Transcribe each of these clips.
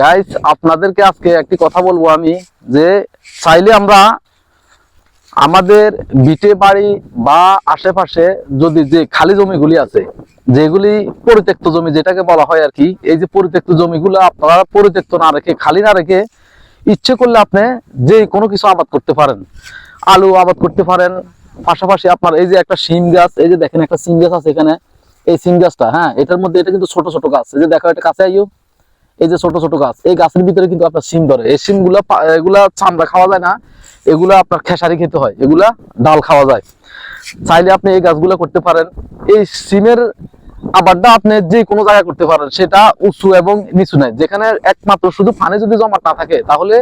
Guys আপনাদেরকে আজকে একটি কথা বলব আমি, যে চাইলে আমরা আমাদের বিটে বাড়ি বা আশেপাশে যদি যে খালি জমিগুলি আছে, যেগুলি পরিত্যক্ত জমি যেটাকে বলা হয় আর কি, এই যে পরিত্যক্ত জমিগুলো আপনারা পরিত্যক্ত না রেখে, খালি না রেখে ইচ্ছে করলে আপনি যে কোনো কিছু আবাদ করতে পারেন। আলু আবাদ করতে পারেন, পাশাপাশি আপনার এই যে একটা শিম গাছ, এই যে দেখেন একটা সিম গাছ আছে এখানে, এই সিম গাছটা হ্যাঁ এটার মধ্যে এটা কিন্তু ছোট ছোট গাছ, এই যে দেখো এটা কাছে আইও। এই যে ছোট ছোট গাছ, এই গাছের ভিতরে কিন্তু আপনার সিম ধরে। এই সিমগুলা এগুলা চামড়া খাওয়া যায় না, এগুলা আপনার খেসারি খেতে হয়, এগুলা ডাল খাওয়া যায়। চাইলে আপনি এই গাছগুলো করতে পারেন। এই সিমের আবারটা আপনি যে কোনো জায়গায় করতে পারেন, সেটা উঁচু এবং নিচু নাই। যেখানে একমাত্র শুধু পানি যদি জমাট না থাকে, তাহলে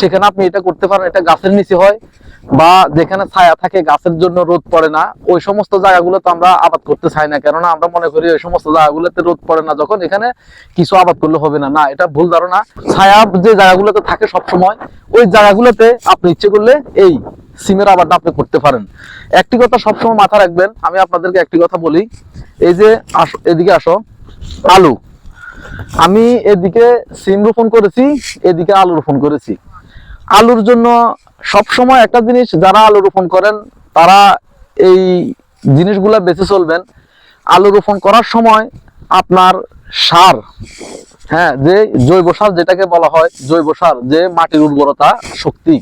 সেখানে আপনি এটা করতে পারেন, এটা গাছের নিচে হয় বা যেখানে ছায়া থাকে, গাছের জন্য রোদ পড়ে না। ওই সমস্ত জায়গাগুলো তো আমরা আবাদ করতে চাই না, কেননা আমরা মনে করি ওই সমস্ত জায়গাগুলোতে রোদ পড়ে না, যখন এখানে কিছু আবাদ করলে হবে না। না, এটা ভুল ধারণা। ছায়া যে জায়গাগুলোতে থাকে সব সময় ওই জায়গাগুলোতে আপনি ইচ্ছে করলে এই সিমের আবাদটা আপনি করতে পারেন। একটি কথা সবসময় মাথা রাখবেন, আমি আপনাদেরকে একটি কথা বলি। এই যে আসো, এদিকে আসো, আলু। আমি এদিকে সিম রোপণ করেছি, এদিকে আলু রোপণ করেছি। আলুর জন্য সব সময় একটা জিনিস, যারা আলু রোপণ করেন, তারা এই জিনিসগুলা বেঁচে চলবেন। আলু রোপণ করার সময় আপনার সার হ্যাঁ যে জৈব সার যেটাকে বলা হয়, জৈব সার, যে মাটির উর্বরতা, শক্তি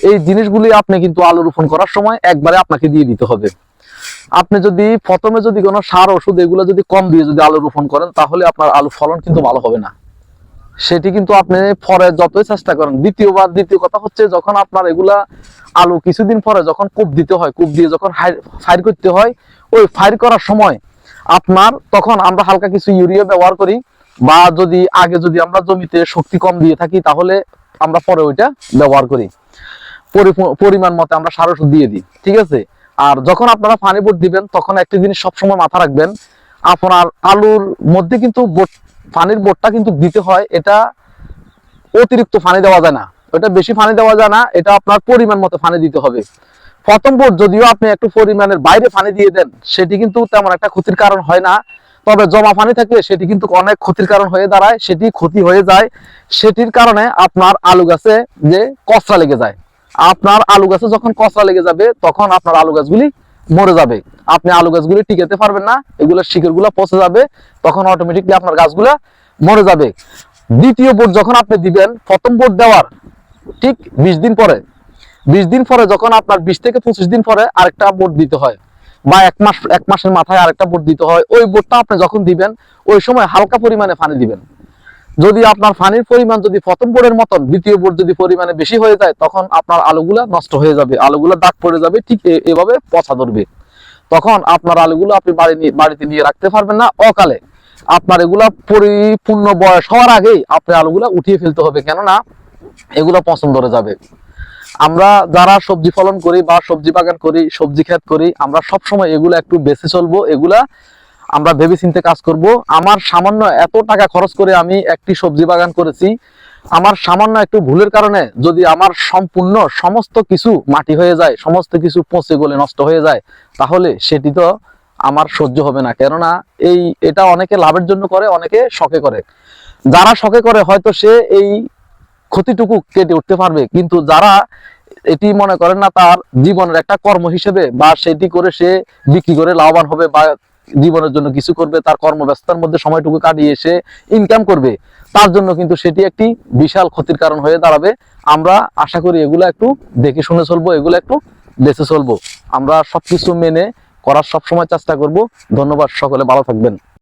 এই জিনিসগুলি আপনি কিন্তু আলু রোপণ করার সময় একবারে আপনাকে দিয়ে দিতে হবে। আপনি যদি প্রথমে যদি কোনো সার, ওষুধ এগুলো যদি কম দিয়ে যদি আলু রোপণ করেন, তাহলে আপনার আলু ফলন কিন্তু ভালো হবে না। সেটি কিন্তু আপনি পরে যতই চেষ্টা করেন, দ্বিতীয়বার দ্বিতীয় কথা হচ্ছে যখন আপনার এগুলা আলু কিছুদিন পরে যখন কূপ দিতে হয়, কূপ দিয়ে যখন ফায়ার করতে হয়, ওই ফায়ার করার সময় আপনার তখন আমরা হালকা কিছু ইউরিয়া ব্যবহার করি বা যদি আগে যদি আমরা জমিতে শক্তি কম দিয়ে থাকি, তাহলে আমরা পরে ওইটা ব্যবহার করি। পরিমাণ মতো আমরা সার ওষুধ দিয়ে দিই, ঠিক আছে? আর যখন আপনারা পানি বোট দিবেন, তখন একটি জিনিস সবসময় মাথা রাখবেন, আপনার আলুর মধ্যে কিন্তু পানির বোটটা কিন্তু দিতে হয়, এটা অতিরিক্ত পানি দেওয়া যায় না। ওটা বেশি পানি দেওয়া যায় না, এটা আপনার পরিমাণ মতো পানি দিতে হবে। প্রথম বোট যদিও আপনি একটু পরিমাণের বাইরে পানি দিয়ে দেন, সেটি কিন্তু তেমন একটা ক্ষতির কারণ হয় না। তবে জমা পানি থাকলে সেটি কিন্তু অনেক ক্ষতির কারণ হয়ে দাঁড়ায়, সেটি ক্ষতি হয়ে যায়। সেটির কারণে আপনার আলু গাছে যে কচরা লেগে যায়। আপনার আলু গাছে যখন কচরা লেগে যাবে, তখন আপনার আলু গাছগুলি মরে যাবে। আপনি আলু গাছগুলি টিকাতে পারবেন না, এগুলো শিকড়গুলো পচে যাবে, তখন অটোমেটিকলি আপনার গাছগুলা মরে যাবে। দ্বিতীয় বোট যখন আপনি দিবেন, প্রথম বোট দেওয়ার ঠিক বিশ দিন পরে, বিশ দিন পরে যখন আপনার বিশ থেকে পঁচিশ দিন পরে আরেকটা বোট দিতে হয়, বা এক মাস, এক মাসের মাথায় আরেকটা বোট দিতে হয়, ওই বোটটা আপনি যখন দিবেন, ওই সময় হালকা পরিমাণে পানি দিবেন। যদি আপনার পানির পরিমাণ যদি প্রথম বোর্ডের মতন, দ্বিতীয় বোর্ড যদি পরিমাণে বেশি হয়ে যায়, তখন আপনার আলুগুলা নষ্ট হয়ে যাবে, আলুগুলা দাগ পড়ে যাবে, ঠিক এভাবে পচা ধরবে। তখন আপনার আলুগুলো আপনি বাড়ি বাড়িতে নিয়ে রাখতে পারবেন না, অকালে। আপনার এগুলা পরিপূর্ণ বয়স হওয়ার আগেই আপনি আলুগুলা উঠিয়ে ফেলতে হবে, কেননা এগুলো পছন্দ ধরে যাবে। আমরা যারা সবজি ফলন করি বা সবজি বাগান করি, সবজি ক্ষেত করি, আমরা সব সময় এগুলা একটু বেশি চলবো, এগুলা আমরা ভেবে চিন্তে কাজ করব। আমার সামান্য এত টাকা খরচ করে আমি একটি সবজি বাগান করেছি। আমার সামান্য একটু ভুলের কারণে যদি আমার সম্পূর্ণ সমস্ত কিছু মাটি হয়ে যায়, সমস্ত কিছু পচে গলে নষ্ট হয়ে যায়, তাহলে সেটি তো আমার সহ্য হবে না। কেননা এই, এটা অনেকে লাভের জন্য করে, অনেকে শখে করে। যারা শখে করে, হয়তো সে এই ক্ষতিটুকু কেটে উঠতে পারবে। কিন্তু যারা এটি মনে করেন না, তার জীবনের একটা কর্ম হিসেবে বা সেটি করে সে বিক্রি করে লাভবান হবে বা জীবনের জন্য কিছু করবে, তার কর্মব্যস্ততার মধ্যে সময়টুকু কাটিয়ে এসে ইনকাম করবে। তার জন্য কিন্তু সেটি একটি বিশাল ক্ষতির কারণ হয়ে দাঁড়াবে। আমরা আশা করি এগুলো একটু দেখে শুনে চলবো, এগুলো একটু বেঁচে চলবো। আমরা সবকিছু মেনে করার সবসময় চেষ্টা করব। ধন্যবাদ সকলে, ভালো থাকবেন।